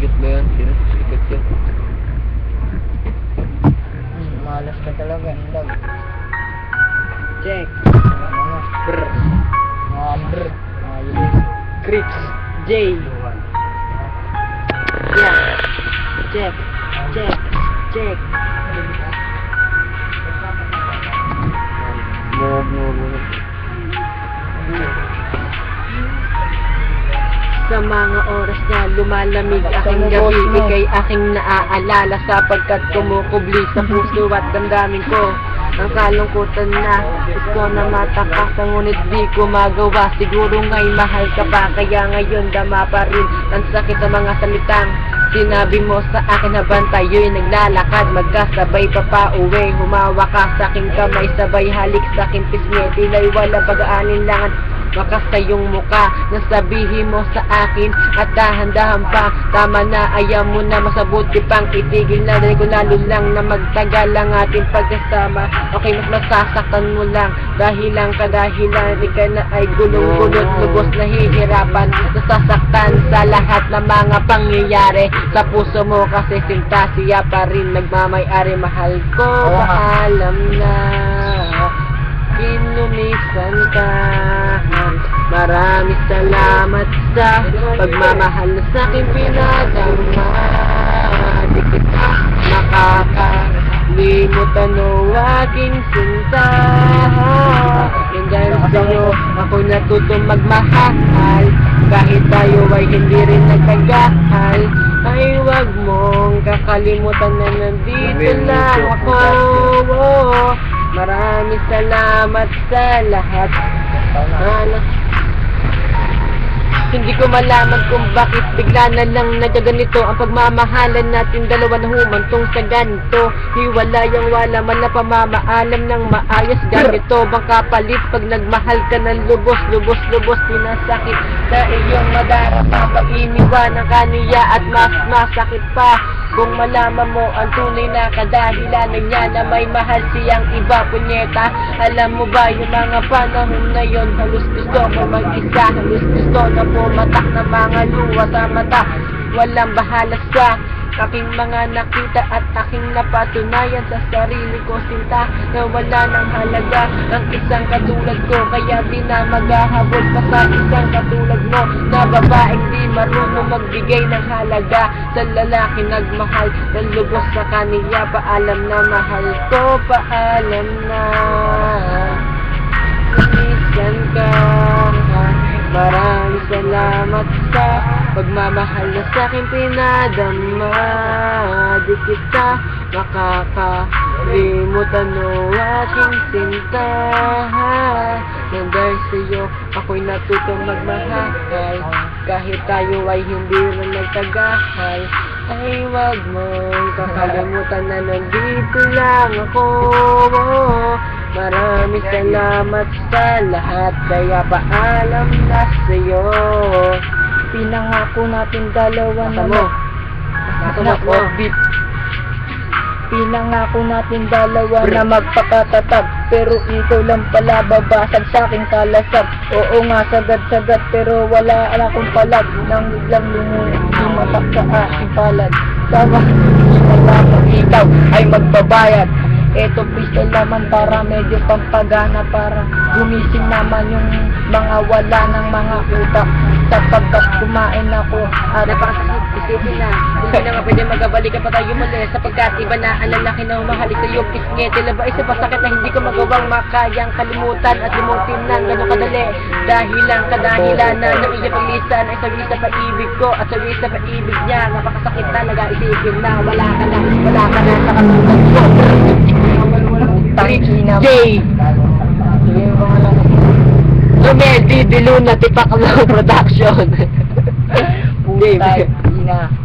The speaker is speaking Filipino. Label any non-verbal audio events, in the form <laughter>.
Sigat ba yan? Sino? Sigat yan. Hmm, malas ka talaga, indag. Check. Ano? Brr. Mga brr. Ayos. Creeks. J. Yeah. Check. Check. Check. Sa mga oras na lumalamig aking gabi. Ika'y aking naaalala sapagkat kumukubli sa puso at damdamin ko. Ang kalungkutan na gusto na matakasan ngunit di ko magawa Siguro nga'y mahal ka pa kaya ngayon dama pa rin Ang sakit ng mga salitang Sinabi mo sa akin habang tayo'y naglalakad Magkasabay pa pa uwi. Humawa ka sa aking kamay Sabay halik sa aking pisngi. Tila'y walang pag-aalinlangan Wakas sa iyong muka. Nasabihin mo sa akin At dahan-dahan pa Tama na ayaw mo na masabuti pang itigil na. Dahil ko lalo lang na magtagal ang ating pagkasama Okay mas masasaktan mo lang Dahil lang kadahilan Ikaw na ay gulong-gulot Lubos nahihirapan. Nasasaktan sa lahat ng mga pangyayari Sa puso mo kasi sinta Siya pa rin. Nagmamay-ari Mahal ko nga. Paalam na. Kinumisan ka. Marami salamat sa Pagmamahal na sa akin pinadama Di kita makakalimutan o aking sinta. Yan dahil sa'yo ako natutong magmahal Kahit tayo ay hindi rin nagtagahal Ay wag mong kakalimutan na nandito lang ako. Maraming salamat sa lahat. Ano? Ko malaman kung bakit bigla na lang nagaganito Ang pagmamahalan natin dalawa na humantong sa ganito Hiwalay ang wala man na pamamaalam ng maayos ganito. Bang kapalit pag nagmahal ka ng lubos, lubos, lubos Pinasakit sa iyong madarama Pag iniwanan ka niya at mas masakit pa Kung malaman mo ang tunay na kadahilan niya Na may mahal siyang iba punyeta Alam mo ba yung mga panahon na yon Halos gusto ko mag-isa Halos gusto na pumatak ng mga luwa sa mata. Walang bahala sa aking mga nakita at aking napatunayan sa sarili ko sinta na wala ng halaga ang isang katulad ko. Kaya di na maghahabol pa sa isang katulad mo na babaeng di marunong magbigay ng halaga sa lalaki nagmahal ng lubos sa kaniya. Paalam na mahal ko paalam na. Minsan ka Maraming salamat sa pagmamahal na sa akin pinadama Di kita. Makakalimutan o aking sinta Nang dahil sa'yo ako'y natutong magmahal. Kahit tayo ay hindi rin nagtagahal Ay wag mong kakalimutan na nandito lang ako. Maraming salamat sa lahat Kaya paalam na sa'yo Pinangako natin dalawa na mo. Nasa orbit. Pinangako natin dalawa na magpakatatag Pero ikaw lang pala babasag sa aking kalasag. Oo nga sagad-sagad pero wala akong palag. Nang biglang lumatak sa aking palad. Sama lamang ikaw ay magbabayad Eto pistol naman para medyo pampagana Para gumising naman yung mga wala ng mga utak. Sapagkat kumain ako. At Napakasakit isipin na Hindi na nga pwede magabalik pa tayo muli Sapagkat iba na ang lalaki na humahalik sa iyo Pisngi, tila ba isa pa sakit na hindi ko magawang makayang kalimutan At limutin ng ganun kadali. Dahil lang kadahilan na ng iyong paglisan Ay sabi sa paibig ko at sabi sa paibig niya Napakasakit talaga isipin na wala ka na Wala ka na sa katulad ko Rich J. Lumedi Diluna Tipaklo Production <laughs> Puta, ina.